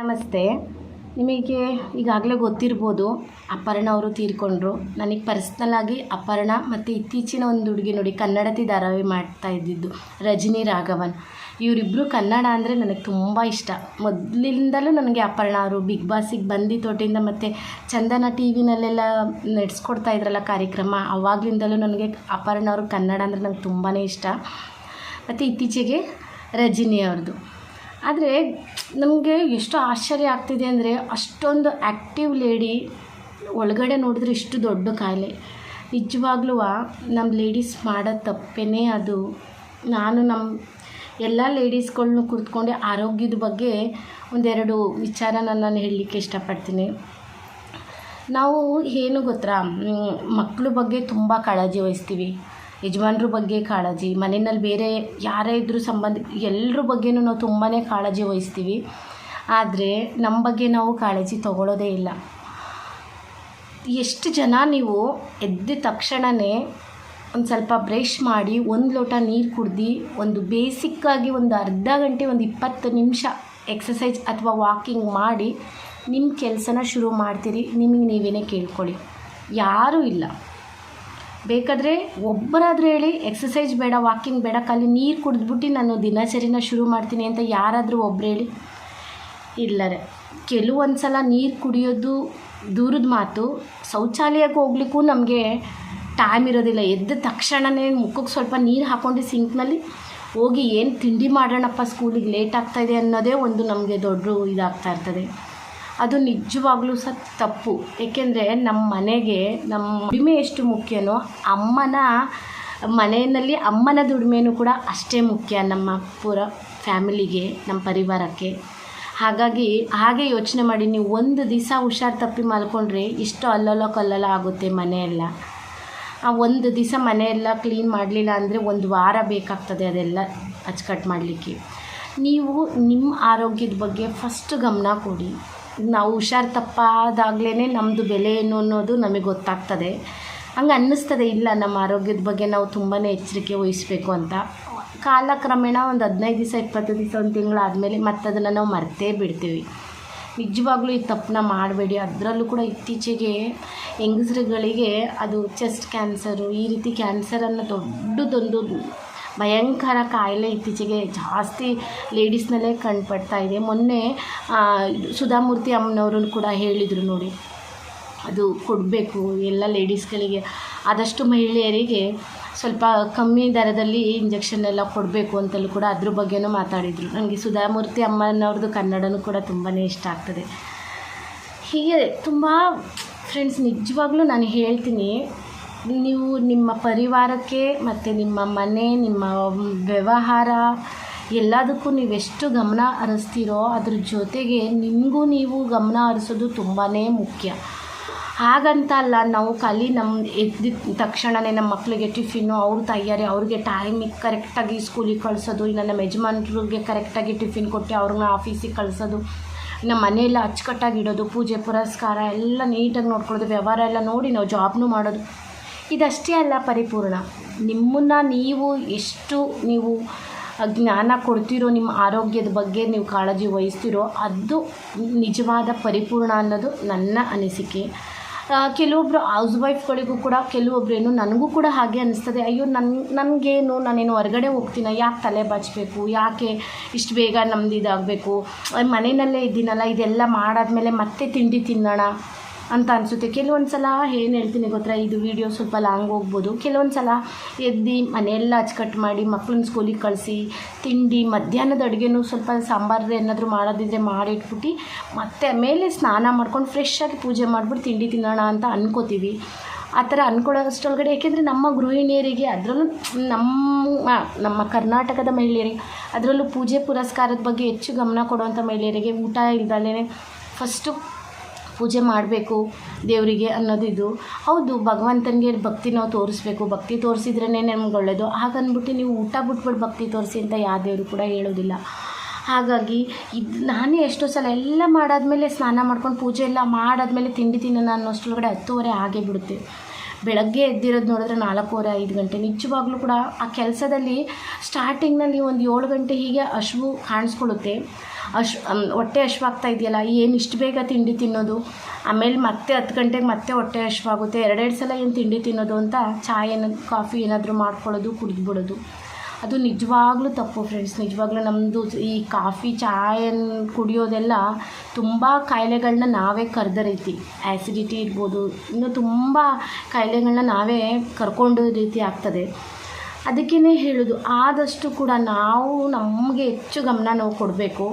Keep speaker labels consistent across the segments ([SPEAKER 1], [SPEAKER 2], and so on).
[SPEAKER 1] ನಮಸ್ತೆ. ನಿಮಗೆ ಈಗಾಗಲೇ ಗೊತ್ತಿರ್ಬೋದು, ಅಪರ್ಣ ಅವರು ತೀರ್ಕೊಂಡ್ರು. ನನಗೆ ಪರ್ಸ್ನಲಾಗಿ ಅಪರ್ಣ ಮತ್ತು ಇತ್ತೀಚಿನ ಒಂದು ಹುಡುಗಿ ನೋಡಿ ಕನ್ನಡತಿ ಧಾರಾವಾಹಿ ಮಾಡ್ತಾ ಇದ್ದಿದ್ದು ರಜನಿ ರಾಘವನ್. ಇವರಿಬ್ಬರು ಕನ್ನಡ ಅಂದರೆ ನನಗೆ ತುಂಬ ಇಷ್ಟ. ಮೊದಲಿಂದಲೂ ನನಗೆ ಅಪರ್ಣ ಅವರು ಬಿಗ್ ಬಾಸಿಗೆ ಬಂದಿ ತೋಟಿಂದ ಮತ್ತು ಚಂದನ ಟಿ ವಿನಲ್ಲೆಲ್ಲ ನಡೆಸ್ಕೊಡ್ತಾ ಇದ್ರಲ್ಲ ಕಾರ್ಯಕ್ರಮ, ಅವಾಗಲಿಂದಲೂ ನನಗೆ ಅಪರ್ಣ ಅವರು ಕನ್ನಡ ಅಂದರೆ ನನಗೆ ತುಂಬಾ ಇಷ್ಟ. ಮತ್ತು ಇತ್ತೀಚೆಗೆ ರಜಿನಿ ಅವ್ರದ್ದು ಆದರೆ ನಮಗೆ ಎಷ್ಟು ಆಶ್ಚರ್ಯ ಆಗ್ತಿದೆ ಅಂದರೆ ಅಷ್ಟೊಂದು ಆ್ಯಕ್ಟಿವ್ ಲೇಡಿ ಒಳಗಡೆ ನೋಡಿದ್ರೆ ಇಷ್ಟು ದೊಡ್ಡ ಕಾಯಿಲೆ. ನಿಜವಾಗ್ಲೂ ನಮ್ಮ ಲೇಡೀಸ್ ಮಾಡೋ ತಪ್ಪೇ ಅದು. ನಾನು ನಮ್ಮ ಎಲ್ಲ ಲೇಡೀಸ್ಗಳ್ನು ಕುರ್ತ್ಕೊಂಡು ಆರೋಗ್ಯದ ಬಗ್ಗೆ ಒಂದೆರಡು ವಿಚಾರನ ನಾನು ಹೇಳಲಿಕ್ಕೆ ಇಷ್ಟಪಡ್ತೀನಿ. ನಾವು ಏನು ಗೊತ್ತಾ? ಮಕ್ಕಳ ಬಗ್ಗೆ ತುಂಬ ಕಾಳಜಿ ವಹಿಸ್ತೀವಿ. ಯಜಮಾನ್ರ ಬಗ್ಗೆ ಕಾಳಜಿ, ಮನೆಯಲ್ಲಿ ಬೇರೆ ಯಾರೇ ಇದ್ದರೂ ಸಂಬಂಧ ಎಲ್ಲರ ಬಗ್ಗೆನೂ ನಾವು ತುಂಬಾ ಕಾಳಜಿ ವಹಿಸ್ತೀವಿ. ಆದರೆ ನಮ್ಮ ಬಗ್ಗೆ ನಾವು ಕಾಳಜಿ ತಗೊಳ್ಳೋದೇ ಇಲ್ಲ. ಎಷ್ಟು ಜನ ನೀವು ಎದ್ದ ತಕ್ಷಣವೇ ಒಂದು ಸ್ವಲ್ಪ ಬ್ರಷ್ ಮಾಡಿ, ಒಂದು ಲೋಟ ನೀರು ಕುಡ್ದು, ಒಂದು ಬೇಸಿಕ್ಕಾಗಿ ಒಂದು ಅರ್ಧ ಗಂಟೆ, ಒಂದು ಇಪ್ಪತ್ತು ನಿಮಿಷ ಎಕ್ಸಸೈಸ್ ಅಥವಾ ವಾಕಿಂಗ್ ಮಾಡಿ ನಿಮ್ಮ ಕೆಲಸನ ಶುರು ಮಾಡ್ತೀರಿ, ನಿಮಗೆ ನೀವೇನೇ ಕೇಳ್ಕೊಳ್ಳಿ. ಯಾರೂ ಇಲ್ಲ. ಬೇಕಾದರೆ ಒಬ್ಬರಾದರೂ ಹೇಳಿ ಎಕ್ಸಸೈಸ್ ಬೇಡ ವಾಕಿಂಗ್ ಬೇಡ, ಖಾಲಿ ನೀರು ಕುಡಿದ್ಬಿಟ್ಟು ನಾನು ದಿನಚರಿನ ಶುರು ಮಾಡ್ತೀನಿ ಅಂತ ಯಾರಾದರೂ ಒಬ್ರು ಹೇಳಿ. ಇಲ್ಲರೆ ಕೆಲವೊಂದು ಸಲ ನೀರು ಕುಡಿಯೋದು ದೂರದ ಮಾತು, ಶೌಚಾಲಯಕ್ಕೆ ಹೋಗ್ಲಿಕ್ಕೂ ನಮಗೆ ಟೈಮ್ ಇರೋದಿಲ್ಲ. ಎದ್ದ ತಕ್ಷಣವೇ ಮುಖಕ್ಕೆ ಸ್ವಲ್ಪ ನೀರು ಹಾಕ್ಕೊಂಡು ಸಿಂಕ್ನಲ್ಲಿ ಹೋಗಿ ಏನು ತಿಂಡಿ ಮಾಡೋಣಪ್ಪ ಸ್ಕೂಲಿಗೆ ಲೇಟ್ ಆಗ್ತಾಯಿದೆ ಅನ್ನೋದೇ ಒಂದು ನಮಗೆ ದೊಡ್ಡ ಇದಾಗ್ತಾ ಇರ್ತದೆ. ಅದು ನಿಜವಾಗ್ಲೂ ಸಹ ತಪ್ಪು. ಏಕೆಂದರೆ ನಮ್ಮ ಮನೆಗೆ ನಮ್ಮ ದುಡಿಮೆ ಎಷ್ಟು ಮುಖ್ಯನೋ ಅಮ್ಮನ ಮನೆಯಲ್ಲಿ ಅಮ್ಮನ ದುಡಿಮೆನೂ ಕೂಡ ಅಷ್ಟೇ ಮುಖ್ಯ ನಮ್ಮ ಪೂರ ಫ್ಯಾಮಿಲಿಗೆ, ನಮ್ಮ ಪರಿವಾರಕ್ಕೆ. ಹಾಗಾಗಿ ಹಾಗೆ ಯೋಚನೆ ಮಾಡಿ ನೀವು ಒಂದು ದಿವಸ ಹುಷಾರು ತಪ್ಪಿ ಮಲ್ಕೊಂಡ್ರೆ ಇಷ್ಟು ಅಲ್ಲಲ್ಲ ಕಲ್ಲಲ್ಲ ಆಗುತ್ತೆ ಮನೆಯೆಲ್ಲ. ಆ ಒಂದು ದಿವಸ ಮನೆಯೆಲ್ಲ ಕ್ಲೀನ್ ಮಾಡಲಿಲ್ಲ ಅಂದರೆ ಒಂದು ವಾರ ಬೇಕಾಗ್ತದೆ ಅದೆಲ್ಲ ಅಚ್ಚುಕಟ್ಟು ಮಾಡಲಿಕ್ಕೆ. ನೀವು ನಿಮ್ಮ ಆರೋಗ್ಯದ ಬಗ್ಗೆ ಫಸ್ಟ್ ಗಮನ ಕೊಡಿ. ನಾವು ಹುಷಾರು ತಪ್ಪಾದಾಗಲೇ ನಮ್ಮದು ಬೆಲೆ ಏನು ಅನ್ನೋದು ನಮಗೆ ಗೊತ್ತಾಗ್ತದೆ. ಹಂಗೆ ಅನ್ನಿಸ್ತದೆ, ಇಲ್ಲ ನಮ್ಮ ಆರೋಗ್ಯದ ಬಗ್ಗೆ ನಾವು ತುಂಬಾ ಎಚ್ಚರಿಕೆ ವಹಿಸಬೇಕು ಅಂತ. ಕಾಲಕ್ರಮೇಣ ಒಂದು ಹದಿನೈದು ದಿವಸ, ಇಪ್ಪತ್ತು ದಿವಸ, ಒಂದು ತಿಂಗಳಾದಮೇಲೆ ಮತ್ತೆ ಅದನ್ನು ನಾವು ಮರ್ತೇ ಬಿಡ್ತೀವಿ. ನಿಜವಾಗ್ಲೂ ಈ ತಪ್ಪನ್ನ ಮಾಡಬೇಡಿ. ಅದರಲ್ಲೂ ಕೂಡ ಇತ್ತೀಚೆಗೆ ಹೆಂಗಸ್ರುಗಳಿಗೆ ಅದು ಚೆಸ್ಟ್ ಕ್ಯಾನ್ಸರು ಈ ರೀತಿ ಕ್ಯಾನ್ಸರನ್ನು ದೊಡ್ಡದೊಂದು ಭಯಂಕರ ಕಾಯಿಲೆ ಇತ್ತೀಚೆಗೆ ಜಾಸ್ತಿ ಲೇಡೀಸ್ನಲ್ಲೇ ಕಂಡುಪಡ್ತಾ ಇದೆ. ಮೊನ್ನೆ ಸುಧಾಮೂರ್ತಿ ಅಮ್ಮನವರು ಕೂಡ ಹೇಳಿದರು ನೋಡಿ. ಅದು ಕೊಡಬೇಕು. ಎಲ್ಲ ಲೇಡೀಸ್ಗಳಿಗೆ, ಆದಷ್ಟು ಮಹಿಳೆಯರಿಗೆ ಸ್ವಲ್ಪ ಕಮ್ಮಿ ದರದಲ್ಲಿ ಇಂಜೆಕ್ಷನ್ ಎಲ್ಲ ಕೊಡಬೇಕು ಅಂತಲೂ ಕೂಡ ಅದ್ರ ಬಗ್ಗೆನೂ ಮಾತಾಡಿದರು. ನನಗೆ ಸುಧಾಮೂರ್ತಿ ಅಮ್ಮನವ್ರದ್ದು ಕನ್ನಡನೂ ಕೂಡ ತುಂಬಾ ಇಷ್ಟ ಆಗ್ತದೆ. ಹೀಗೆ ತುಂಬ, ಫ್ರೆಂಡ್ಸ್, ನಿಜವಾಗ್ಲೂ ನಾನು ಹೇಳ್ತೀನಿ. ನೀವು ನಿಮ್ಮ ಪರಿವಾರಕ್ಕೆ ಮತ್ತು ನಿಮ್ಮ ಮನೆ, ನಿಮ್ಮ ವ್ಯವಹಾರ ಎಲ್ಲದಕ್ಕೂ ನೀವೆಷ್ಟು ಗಮನ ಹರಿಸ್ತೀರೋ ಅದ್ರ ಜೊತೆಗೆ ನಿಮಗೂ ನೀವು ಗಮನ ಹರಿಸೋದು ತುಂಬಾ ಮುಖ್ಯ. ಹಾಗಂತ ಅಲ್ಲ, ನಾವು ಖಾಲಿ ನಮ್ಮ ಎದ್ದಿದ ತಕ್ಷಣವೇ ನಮ್ಮ ಮಕ್ಕಳಿಗೆ ಟಿಫಿನ್ನು ಅವ್ರ ತಯಾರಿ, ಅವ್ರಿಗೆ ಟೈಮಿಗೆ ಕರೆಕ್ಟಾಗಿ ಸ್ಕೂಲಿಗೆ ಕಳಿಸೋದು, ಇಲ್ಲ ನಮ್ಮ ಯಜಮಾನ್ರಿಗೆ ಕರೆಕ್ಟಾಗಿ ಟಿಫಿನ್ ಕೊಟ್ಟು ಅವ್ರನ್ನ ಆಫೀಸಿಗೆ ಕಳಿಸೋದು ನಮ್ಮ ಮನೆಯೆಲ್ಲ ಅಚ್ಚುಕಟ್ಟಾಗಿ ಇಡೋದು, ಪೂಜೆ ಪುರಸ್ಕಾರ ಎಲ್ಲ ನೀಟಾಗಿ ನೋಡ್ಕೊಳ್ಳೋದು, ವ್ಯವಹಾರ ಎಲ್ಲ ನೋಡಿ ನಾವು ಜಾಬ್ನೂ ಮಾಡೋದು. ಇದಷ್ಟೇ ಅಲ್ಲ ಪರಿಪೂರ್ಣ. ನಿಮ್ಮನ್ನು ನೀವು ಎಷ್ಟು ನೀವು ಜ್ಞಾನ ಕೊಡ್ತಿರೋ, ನಿಮ್ಮ ಆರೋಗ್ಯದ ಬಗ್ಗೆ ನೀವು ಕಾಳಜಿ ವಹಿಸ್ತಿರೋ, ಅದು ನಿಜವಾದ ಪರಿಪೂರ್ಣ ಅನ್ನೋದು ನನ್ನ ಅನಿಸಿಕೆ. ಕೆಲವೊಬ್ಬರು ಹೌಸ್ ವೈಫ್ಗಳಿಗೂ ಕೂಡ ಕೆಲವೊಬ್ಬರೇನು ನನಗೂ ಕೂಡ ಹಾಗೆ ಅನಿಸ್ತದೆ. ಅಯ್ಯೋ ನನ್ನ ನನಗೇನು, ನಾನೇನು ಹೊರಗಡೆ ಹೋಗ್ತೀನ? ಯಾಕೆ ತಲೆ ಬಾಚಬೇಕು? ಯಾಕೆ ಇಷ್ಟು ಬೇಗ ನಮ್ದು ಇದಾಗಬೇಕು? ಮನೆಯಲ್ಲೇ ಇದ್ದೀನಲ್ಲ, ಇದೆಲ್ಲ ಮಾಡಾದ್ಮೇಲೆ ಮತ್ತೆ ತಿಂಡಿ ತಿನ್ನೋಣ? ಅಂತ ಅನಿಸುತ್ತೆ. ಕೆಲವೊಂದು ಸಲ ಏನು ಹೇಳ್ತೀನಿ ಗೊತ್ತಾ, ಇದು ವೀಡಿಯೋ ಸ್ವಲ್ಪ ಲಾಂಗ್ ಹೋಗ್ಬೋದು. ಕೆಲವೊಂದು ಸಲ ಎದ್ದು ಮನೆಯೆಲ್ಲ ಅಚ್ಚುಕಟ್ಟು ಮಾಡಿ ಮಕ್ಕಳನ್ನ ಸ್ಕೂಲಿಗೆ ಕಳಿಸಿ, ತಿಂಡಿ, ಮಧ್ಯಾಹ್ನದ ಅಡುಗೆನೂ ಸ್ವಲ್ಪ ಸಾಂಬಾರು ಏನಾದರೂ ಮಾಡೋದಿದ್ರೆ ಮಾಡಿಟ್ಬಿಟ್ಟು, ಮತ್ತೆ ಮೇಲೆ ಸ್ನಾನ ಮಾಡ್ಕೊಂಡು ಫ್ರೆಶ್ಶಾಗಿ ಪೂಜೆ ಮಾಡಿಬಿಟ್ಟು ತಿಂಡಿ ತಿನ್ನೋಣ ಅಂತ ಅಂದ್ಕೋತೀವಿ ಆ ಥರ ಅಂದ್ಕೊಳ್ಳೋಷ್ಟೊಳಗಡೆ ಏಕೆಂದರೆ ನಮ್ಮ ಗೃಹಿಣಿಯರಿಗೆ ಅದರಲ್ಲೂ ನಮ್ಮ ನಮ್ಮ ಕರ್ನಾಟಕದ ಮಹಿಳೆಯರಿಗೆ ಅದರಲ್ಲೂ ಪೂಜೆ ಪುರಸ್ಕಾರದ ಬಗ್ಗೆ ಹೆಚ್ಚು ಗಮನ ಕೊಡುವಂಥ ಮಹಿಳೆಯರಿಗೆ ಊಟ ಇಲ್ದಲೇ ಫಸ್ಟು ಪೂಜೆ ಮಾಡಬೇಕು ದೇವರಿಗೆ ಅನ್ನೋದಿದು. ಹೌದು, ಭಗವಂತನಿಗೆ ಭಕ್ತಿ ನಾವು ತೋರಿಸ್ಬೇಕು. ಭಕ್ತಿ ತೋರಿಸಿದ್ರೇ ನಮ್ಗೆ ಒಳ್ಳೆಯದು ಹಾಗಂದ್ಬಿಟ್ಟು ನೀವು ಊಟ ಬಿಟ್ಬಿಟ್ಟು ಭಕ್ತಿ ತೋರಿಸಿ ಅಂತ ಯಾವ ದೇವರು ಕೂಡ ಹೇಳೋದಿಲ್ಲ. ಹಾಗಾಗಿ ಇದು ನಾನೇ ಎಷ್ಟೋ ಸಲ ಎಲ್ಲ ಮಾಡಾದಮೇಲೆ ಸ್ನಾನ ಮಾಡ್ಕೊಂಡು ಪೂಜೆ ಎಲ್ಲ ಮಾಡಾದಮೇಲೆ ತಿಂಡಿ ತಿನ್ನೋಣ ಅನ್ನೋಷ್ಟರೊಳಗಡೆ ಹತ್ತುವರೆ ಆಗೇ ಬಿಡುತ್ತೆ. ಬೆಳಗ್ಗೆ ಎದ್ದಿರೋದು ನೋಡಿದ್ರೆ ನಾಲ್ಕೂವರೆ, ಐದು ಗಂಟೆ. ನಿಜವಾಗ್ಲೂ ಕೂಡ ಆ ಕೆಲಸದಲ್ಲಿ ಸ್ಟಾರ್ಟಿಂಗ್ನಲ್ಲಿ ಒಂದು ಏಳು ಗಂಟೆ ಹೀಗೆ ಹಶುವು ಕಾಣಿಸ್ಕೊಳ್ಳುತ್ತೆ. ಅಶ್ ಹೊಟ್ಟೆ ಹಶ್ವಾಗ್ತಾ ಇದೆಯಲ್ಲ, ಏನು ಇಷ್ಟು ಬೇಗ ತಿಂಡಿ ತಿನ್ನೋದು? ಆಮೇಲೆ ಮತ್ತೆ ಹತ್ತು ಗಂಟೆಗೆ ಮತ್ತೆ ಹೊಟ್ಟೆ ಹಶ್ವಾಗುತ್ತೆ ಎರಡೆರಡು ಸಲ ಏನು ತಿಂಡಿ ತಿನ್ನೋದು ಅಂತ ಚಾಯ್ ಏನಾದ್ರು ಕಾಫಿ ಏನಾದರೂ ಮಾಡ್ಕೊಳ್ಳೋದು, ಕುಡಿದ್ಬಿಡೋದು. ಅದು ನಿಜವಾಗ್ಲೂ ತಪ್ಪು ಫ್ರೆಂಡ್ಸ್ ನಿಜವಾಗ್ಲೂ ನಮ್ಮದು ಈ ಕಾಫಿ ಚಾಯನ್ನು ಕುಡಿಯೋದೆಲ್ಲ ತುಂಬ ಕಾಯಿಲೆಗಳನ್ನ ನಾವೇ ಕರೆದ ರೀತಿ ಆ್ಯಸಿಡಿಟಿ ಇರ್ಬೋದು, ಇನ್ನು ತುಂಬ ಕಾಯಿಲೆಗಳನ್ನ ನಾವೇ ಕರ್ಕೊಂಡು ರೀತಿ ಆಗ್ತದೆ. ಅದಕ್ಕೇ ಹೇಳೋದು, ಆದಷ್ಟು ಕೂಡ ನಾವು ನಮಗೆ ಹೆಚ್ಚು ಗಮನ ನಾವು ಕೊಡಬೇಕು.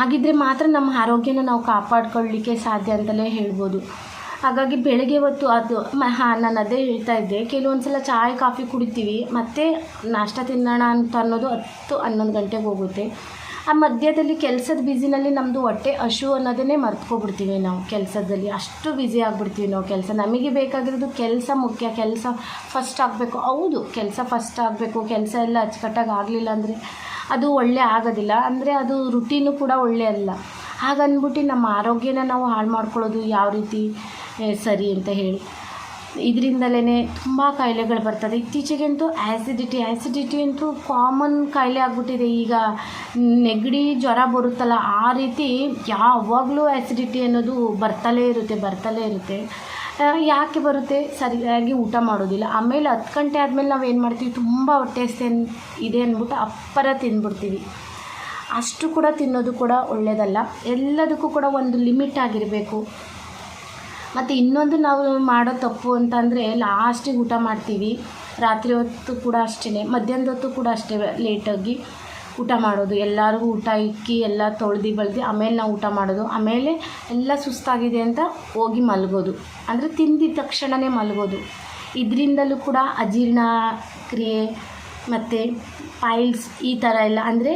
[SPEAKER 1] ಹಾಗಿದ್ರೆ ಮಾತ್ರ ನಮ್ಮ ಆರೋಗ್ಯನ ನಾವು ಕಾಪಾಡ್ಕೊಳ್ಳಿಕ್ಕೆ ಸಾಧ್ಯ ಅಂತಲೇ ಹೇಳ್ಬೋದು. ಹಾಗಾಗಿ ಬೆಳಗ್ಗೆ ಹೊತ್ತು ಅದು ಹಾಂ, ನಾನು ಅದೇ ಹೇಳ್ತಾ ಇದ್ದೆ. ಕೆಲವೊಂದು ಸಲ ಚಾಯ್, ಕಾಫಿ ಕುಡಿತೀವಿ. ಮತ್ತು ನಾಷ್ಟ ತಿನ್ನೋಣ ಅಂತ ಅನ್ನೋದು ಹತ್ತು ಹನ್ನೊಂದು ಗಂಟೆಗೆ ಹೋಗುತ್ತೆ. ಆ ಮಧ್ಯದಲ್ಲಿ ಕೆಲಸದ ಬ್ಯುಸಿನಲ್ಲಿ ನಮ್ಮದು ಹೊಟ್ಟೆ ಹಶು ಅನ್ನೋದನ್ನೇ ಮರ್ತ್ಕೊಬಿಡ್ತೀವಿ ನಾವು ಕೆಲಸದಲ್ಲಿ. ಅಷ್ಟು ಬ್ಯುಸಿ ಆಗಿಬಿಡ್ತೀವಿ ನಾವು ಕೆಲಸ. ನಮಗೆ ಬೇಕಾಗಿರೋದು ಕೆಲಸ ಮುಖ್ಯ. ಕೆಲಸ ಫಸ್ಟ್ ಆಗಬೇಕು. ಹೌದು, ಕೆಲಸ ಫಸ್ಟ್ ಆಗಬೇಕು. ಕೆಲಸ ಎಲ್ಲ ಅಚ್ಚುಕಟ್ಟಾಗಿ ಆಗಲಿಲ್ಲ ಅಂದರೆ ಅದು ಒಳ್ಳೆ ಆಗೋದಿಲ್ಲ. ಅಂದರೆ ಅದು ರುಟೀನು ಕೂಡ ಒಳ್ಳೆ ಅಲ್ಲ. ಹಾಗನ್ಬಿಟ್ಟು ನಮ್ಮ ಆರೋಗ್ಯನ ನಾವು ಹಾಳು ಮಾಡ್ಕೊಳ್ಳೋದು ಯಾವ ರೀತಿ? ಸರಿ ಅಂತ ಹೇಳಿ. ಇದರಿಂದಲೇ ತುಂಬ ಕಾಯಿಲೆಗಳು ಬರ್ತದೆ. ಇತ್ತೀಚೆಗಂತೂ ಆ್ಯಸಿಡಿಟಿ ಆ್ಯಸಿಡಿಟಿ ಅಂತೂ ಕಾಮನ್ ಕಾಯಿಲೆ ಆಗಿಬಿಟ್ಟಿದೆ. ಈಗ ನೆಗಡಿ ಜ್ವರ ಬರುತ್ತಲ್ಲ, ಆ ರೀತಿ ಯಾವಾಗಲೂ ಆ್ಯಸಿಡಿಟಿ ಅನ್ನೋದು ಬರ್ತಲೇ ಇರುತ್ತೆ ಬರ್ತಲೇ ಇರುತ್ತೆ. ಯಾಕೆ ಬರುತ್ತೆ? ಸರಿಯಾಗಿ ಊಟ ಮಾಡೋದಿಲ್ಲ. ಆಮೇಲೆ ಹತ್ತು ಗಂಟೆ ಆದಮೇಲೆ ನಾವು ಏನು ಮಾಡ್ತೀವಿ? ತುಂಬ ಹೊಟ್ಟೆ ಸೇನ್ ಇದೆ ಅಂದ್ಬಿಟ್ಟು ಅಪ್ಪರ ತಿಂದ್ಬಿಡ್ತೀವಿ ಅಷ್ಟು ಕೂಡ ತಿನ್ನೋದು ಕೂಡ ಒಳ್ಳೆಯದಲ್ಲ ಎಲ್ಲದಕ್ಕೂ ಕೂಡ ಒಂದು ಲಿಮಿಟ್ ಆಗಿರಬೇಕು. ಮತ್ತು ಇನ್ನೊಂದು ನಾವು ಮಾಡೋ ತಪ್ಪು ಅಂತಂದರೆ ಲಾಸ್ಟಿಗೆ ಊಟ ಮಾಡ್ತೀವಿ. ರಾತ್ರಿ ಹೊತ್ತು ಕೂಡ ಅಷ್ಟೇ ಮಧ್ಯಾಹ್ನದ ಹೊತ್ತು ಕೂಡ ಅಷ್ಟೇ ಲೇಟಾಗಿ ಊಟ ಮಾಡೋದು. ಎಲ್ಲರಿಗೂ ಊಟ ಇಕ್ಕಿ, ಎಲ್ಲ ತೊಳ್ದು ಬಳ್ದು ಆಮೇಲೆ ನಾವು ಊಟ ಮಾಡೋದು. ಆಮೇಲೆ ಎಲ್ಲ ಸುಸ್ತಾಗಿದೆ ಅಂತ ಹೋಗಿ ಮಲಗೋದು. ಅಂದರೆ ತಿಂದಿದ ತಕ್ಷಣವೇ ಮಲಗೋದು. ಇದರಿಂದಲೂ ಕೂಡ ಅಜೀರ್ಣ ಕ್ರಿಯೆ ಮತ್ತು ಪೈಲ್ಸ್ ಈ ಥರ ಎಲ್ಲ ಅಂದರೆ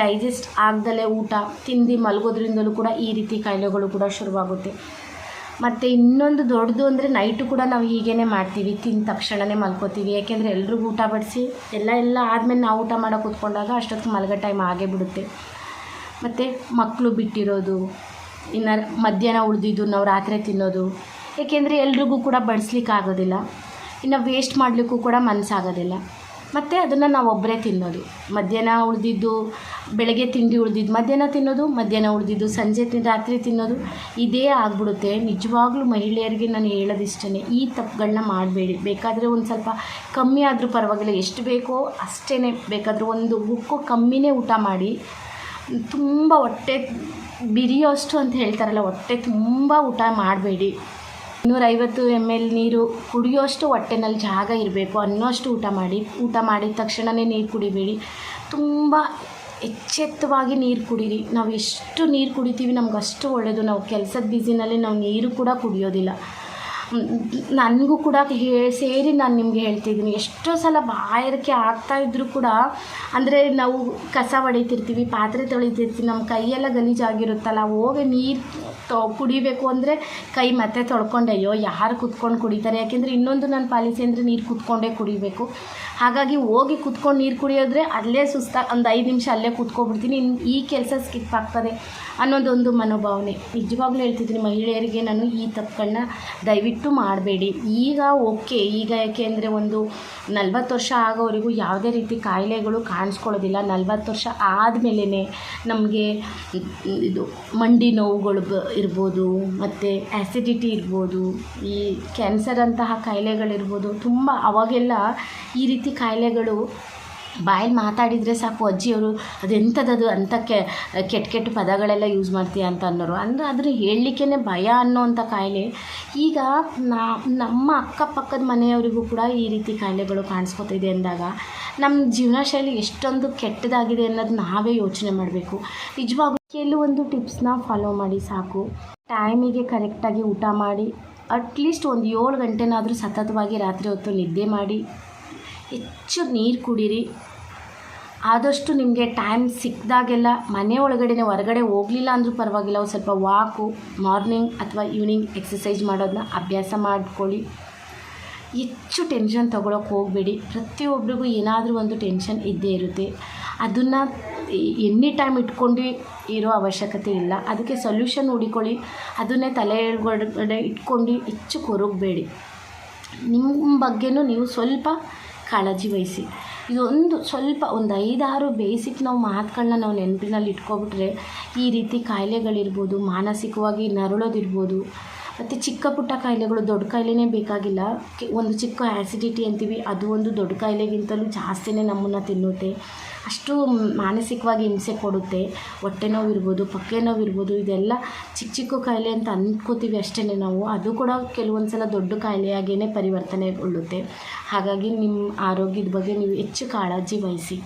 [SPEAKER 1] ಡೈಜೆಸ್ಟ್ ಆಗ್ದಲೇ ಊಟ, ತಿಂದು ಮಲಗೋದ್ರಿಂದಲೂ ಕೂಡ ಈ ರೀತಿ ಕಾಯಿಲೆಗಳು ಕೂಡ ಶುರುವಾಗುತ್ತೆ. ಮತ್ತು ಇನ್ನೊಂದು ದೊಡ್ಡದು ಅಂದರೆ ನೈಟು ಕೂಡ ನಾವು ಹೀಗೇ ಮಾಡ್ತೀವಿ. ತಿಂದ ತಕ್ಷಣವೇ ಮಲ್ಕೋತೀವಿ. ಯಾಕೆಂದರೆ ಎಲ್ರಿಗೂ ಊಟ ಬಡಿಸಿ ಎಲ್ಲ ಎಲ್ಲ ಆದಮೇಲೆ ನಾವು ಊಟ ಮಾಡೋ ಕೂತ್ಕೊಂಡಾಗ ಅಷ್ಟೊತ್ತು ಮಲಗೋ ಟೈಮ್ ಆಗೇ ಬಿಡುತ್ತೆ. ಮತ್ತು ಮಕ್ಕಳು ಬಿಟ್ಟಿರೋದು, ಇನ್ನು ಮಧ್ಯಾಹ್ನ ಉಳಿದಿದ್ದು ನಾವು ರಾತ್ರಿ ತಿನ್ನೋದು. ಏಕೆಂದರೆ ಎಲ್ರಿಗೂ ಕೂಡ ಬಡಿಸ್ಲಿಕ್ಕೆ ಆಗೋದಿಲ್ಲ ಇನ್ನು ವೇಸ್ಟ್ ಮಾಡಲಿಕ್ಕೂ ಕೂಡ ಮನಸ್ಸಾಗೋದಿಲ್ಲ ಮತ್ತು ಅದನ್ನು ನಾವು ಒಬ್ಬರೇ ತಿನ್ನೋದು. ಮಧ್ಯಾಹ್ನ ಉಳಿದಿದ್ದು ಬೆಳಗ್ಗೆ ತಿಂಡಿ ಉಳಿದಿದ್ದು, ಮಧ್ಯಾಹ್ನ ತಿನ್ನೋದು, ಮಧ್ಯಾಹ್ನ ಉಳಿದಿದ್ದು, ಸಂಜೆ ತಿನ್ ರಾತ್ರಿ ತಿನ್ನೋದು, ಇದೇ ಆಗ್ಬಿಡುತ್ತೆ. ನಿಜವಾಗ್ಲೂ ಮಹಿಳೆಯರಿಗೆ ನಾನು ಹೇಳೋದಿಷ್ಟೇ ಈ ತಪ್ಪುಗಳನ್ನ ಮಾಡಬೇಡಿ. ಬೇಕಾದರೆ ಒಂದು ಸ್ವಲ್ಪ ಕಮ್ಮಿ ಆದರೂ ಪರವಾಗಿಲ್ಲ. ಎಷ್ಟು ಬೇಕೋ ಅಷ್ಟೇ ಬೇಕಾದರೂ ಒಂದು ಬುಕ್ಕು ಕಮ್ಮಿನೇ ಊಟ ಮಾಡಿ. ತುಂಬ ಹೊಟ್ಟೆ ಬಿರಿಯೋಷ್ಟು ಅಂತ ಹೇಳ್ತಾರಲ್ಲ, ಹೊಟ್ಟೆ ತುಂಬ ಊಟ ಮಾಡಬೇಡಿ. ಇನ್ನೂರೈವತ್ತು ಎಂ ಎಲ್ ನೀರು ಕುಡಿಯೋಷ್ಟು ಹೊಟ್ಟೆನಲ್ಲಿ ಜಾಗ ಇರಬೇಕು ಅನ್ನೋಷ್ಟು ಊಟ ಮಾಡಿ, ಊಟ ಮಾಡಿದ ತಕ್ಷಣವೇ ನೀರು ಕುಡಿಬೇಡಿ. ತುಂಬ ಎಚ್ಚೆತ್ತವಾಗಿ ನೀರು ಕುಡೀರಿ. ನಾವು ಎಷ್ಟು ನೀರು ಕುಡಿತೀವಿ ನಮ್ಗೆ ಅಷ್ಟು ಒಳ್ಳೆಯದು ನಾವು ಕೆಲಸದ ಬ್ಯುಸಿನಲ್ಲಿ ನಾವು ನೀರು ಕೂಡ ಕುಡಿಯೋದಿಲ್ಲ. ನನಗೂ ಕೂಡ ಹೇ, ಸೇರಿ ನಾನು ನಿಮಗೆ ಹೇಳ್ತಿದ್ದೀನಿ. ಎಷ್ಟೋ ಸಲ ಬಾಯಾರಿಕೆ ಆಗ್ತಾ ಇದ್ದರೂ ಕೂಡ ಅಂದರೆ ನಾವು ಕಸ ಹೊಡಿತಿರ್ತೀವಿ, ಪಾತ್ರೆ ತೊಳಿತಿರ್ತೀವಿ, ನಮ್ಮ ಕೈಯೆಲ್ಲ ಗಲೀಜಾಗಿರುತ್ತಲ್ಲ, ಹೋಗಿ ನೀರು ತೊ, ಕುಡಿಬೇಕು ಅಂದರೆ ಕೈ ಮತ್ತೆ ತೊಳ್ಕೊಂಡೆ ಅಯ್ಯೋ, ಯಾರು ಕುತ್ಕೊಂಡು ಕುಡಿತಾರೆ? ಯಾಕೆಂದರೆ ಇನ್ನೊಂದು ನನ್ನ ಪಾಲಿಸಿ ಅಂದರೆ ನೀರು ಕುತ್ಕೊಂಡೇ ಕುಡಿಬೇಕು. ಹಾಗಾಗಿ ಹೋಗಿ ಕುತ್ಕೊಂಡು ನೀರು ಕುಡಿಯೋದ್ರೆ ಅಲ್ಲೇ ಸುಸ್ತಾ ಒಂದು ಐದು ನಿಮಿಷ ಅಲ್ಲೇ ಕುತ್ಕೊಬಿಡ್ತೀನಿ. ಈ ಕೆಲಸ ಸ್ಕಿಪ್ ಆಗ್ತದೆ ಅನ್ನೋದೊಂದು ಮನೋಭಾವನೆ. ನಿಜವಾಗ್ಲೂ ಹೇಳ್ತಿದ್ದೀನಿ ಮಹಿಳೆಯರಿಗೆ ನಾನು ಈ ತಪ್ಪುಗಳನ್ನ ದಯವಿಟ್ಟು ಮಾಡಬೇಡಿ. ಈಗ ಓಕೆ, ಈಗ ಯಾಕೆ ಅಂದರೆ ಒಂದು ನಲ್ವತ್ತು ವರ್ಷ ಆಗೋವರೆಗೂ ಯಾವುದೇ ರೀತಿ ಕಾಯಿಲೆಗಳು ಕಾಣಿಸ್ಕೊಳ್ಳೋದಿಲ್ಲ. ನಲ್ವತ್ತು ವರ್ಷ ಆದಮೇಲೆ ನಮಗೆ ಇದು ಮಂಡಿ ನೋವುಗಳು ಬ ಇರ್ಬೋದು, ಮತ್ತು ಆ್ಯಸಿಡಿಟಿ ಇರ್ಬೋದು, ಈ ಕ್ಯಾನ್ಸರ್ ಅಂತಹ ಕಾಯಿಲೆಗಳಿರ್ಬೋದು, ತುಂಬ ಅವಾಗೆಲ್ಲ ಈ ರೀತಿ ಕಾಯಿಲೆಗಳು ಬಾಯಲ್ಲಿ ಮಾತಾಡಿದರೆ ಸಾಕು, ಅಜ್ಜಿಯವರು ಅದೆಂಥದ್ದು ಅಂಥ ಕೆ, ಕೆಟ್ಟ ಕೆಟ್ಟ ಪದಗಳೆಲ್ಲ ಯೂಸ್ ಮಾಡ್ತೀಯ ಅಂತ ಅನ್ನೋರು. ಅಂದರೆ ಅದನ್ನು ಹೇಳಲಿಕ್ಕೇ ಭಯ ಅನ್ನೋವಂಥ ಕಾಯಿಲೆ. ಈಗ ನಮ್ಮ ಅಕ್ಕಪಕ್ಕದ ಮನೆಯವರಿಗೂ ಕೂಡ ಈ ರೀತಿ ಕಾಯಿಲೆಗಳು ಕಾಣಿಸ್ಕೊತಿದೆ ಅಂದಾಗ ನಮ್ಮ ಜೀವನ ಶೈಲಿ ಎಷ್ಟೊಂದು ಕೆಟ್ಟದಾಗಿದೆ ಅನ್ನೋದು ನಾವೇ ಯೋಚನೆ ಮಾಡಬೇಕು. ನಿಜವಾಗ್ಲೂ ಕೆಲವೊಂದು ಟಿಪ್ಸ್ನ ಫಾಲೋ ಮಾಡಿ ಸಾಕು. ಟೈಮಿಗೆ ಕರೆಕ್ಟಾಗಿ ಊಟ ಮಾಡಿ ಅಟ್ಲೀಸ್ಟ್ ಒಂದು ಏಳು ಗಂಟೆನಾದರೂ ಸತತವಾಗಿ ರಾತ್ರಿ ಹೊತ್ತು ನಿದ್ದೆ ಮಾಡಿ. ಹೆಚ್ಚು ನೀರು ಕುಡೀರಿ. ಆದಷ್ಟು ನಿಮಗೆ ಟೈಮ್ ಸಿಕ್ಕಿದಾಗೆಲ್ಲ ಮನೆ ಒಳಗಡೆ ಹೊರಗಡೆ ಹೋಗಲಿಲ್ಲ ಅಂದರೂ ಪರವಾಗಿಲ್ಲ, ಒಂದು ಸ್ವಲ್ಪ ವಾಕು ಮಾರ್ನಿಂಗ್ ಅಥವಾ ಈವ್ನಿಂಗ್ ಎಕ್ಸಸೈಸ್ ಮಾಡೋದನ್ನ ಅಭ್ಯಾಸ ಮಾಡ್ಕೊಳ್ಳಿ. ಹೆಚ್ಚು ಟೆನ್ಷನ್ ತೊಗೊಳಕ್ಕೆ ಹೋಗಬೇಡಿ. ಪ್ರತಿಯೊಬ್ಬರಿಗೂ ಏನಾದರೂ ಒಂದು ಟೆನ್ಷನ್ ಇದ್ದೇ ಇರುತ್ತೆ. ಅದನ್ನು ಎನಿ ಟೈಮ್ ಇಟ್ಕೊಂಡು ಇರೋ ಅವಶ್ಯಕತೆ ಇಲ್ಲ. ಅದಕ್ಕೆ ಸೊಲ್ಯೂಷನ್ ಹುಡಿಕೊಳ್ಳಿ ಅದನ್ನೇ ತಲೆ ಇಟ್ಕೊಂಡು ಹೆಚ್ಚು ಕೊರಗಬೇಡಿ. ನಿಮ್ಮ ಬಗ್ಗೆನೂ ನೀವು ಸ್ವಲ್ಪ ಕಾಳಜಿ ವಹಿಸಿ. ಇದೊಂದು ಸ್ವಲ್ಪ ಒಂದು ಐದಾರು ಬೇಸಿಕ್ ನಾವು ಮಾತುಗಳನ್ನ ನಾವು ನೆನಪಿನಲ್ಲಿ ಇಟ್ಕೊಬಿಟ್ರೆ ಈ ರೀತಿ ಕಾಯಿಲೆಗಳಿರ್ಬೋದು, ಮಾನಸಿಕವಾಗಿ ನರಳೋದಿರ್ಬೋದು ಮತ್ತು ಚಿಕ್ಕ ಪುಟ್ಟ ಕಾಯಿಲೆಗಳು ದೊಡ್ಡ ಕಾಯಿಲೆನೇ ಬೇಕಾಗಿಲ್ಲ. ಒಂದು ಚಿಕ್ಕ ಆ್ಯಸಿಡಿಟಿ ಅಂತೀವಿ, ಅದು ಒಂದು ದೊಡ್ಡ ಕಾಯಿಲೆಗಿಂತಲೂ ಜಾಸ್ತಿನೇ ನಮ್ಮನ್ನು ತಿನ್ನುತ್ತೆ. ಅಷ್ಟು ಮಾನಸಿಕವಾಗಿ ಹಿಂಸೆ ಕೊಡುತ್ತೆ. ಹೊಟ್ಟೆ ನೋವು ಇರ್ಬೋದು ಪಕ್ಕೆ ನೋವು ಇರ್ಬೋದು ಇದೆಲ್ಲ ಚಿಕ್ಕ ಚಿಕ್ಕ ಕಾಯಿಲೆ ಅಂತ ಅಂದ್ಕೋತೀವಿ ಅಷ್ಟೇ ನಾವು. ಅದು ಕೂಡ ಕೆಲವೊಂದು ಸಲ ದೊಡ್ಡ ಕಾಯಿಲೆಯಾಗಿಯೇ ಪರಿವರ್ತನೆಗೊಳ್ಳುತ್ತೆ. ಹಾಗಾಗಿ ನಿಮ್ಮ ಆರೋಗ್ಯದ ಬಗ್ಗೆ ನೀವು ಹೆಚ್ಚು ಕಾಳಜಿ ವಹಿಸಿ.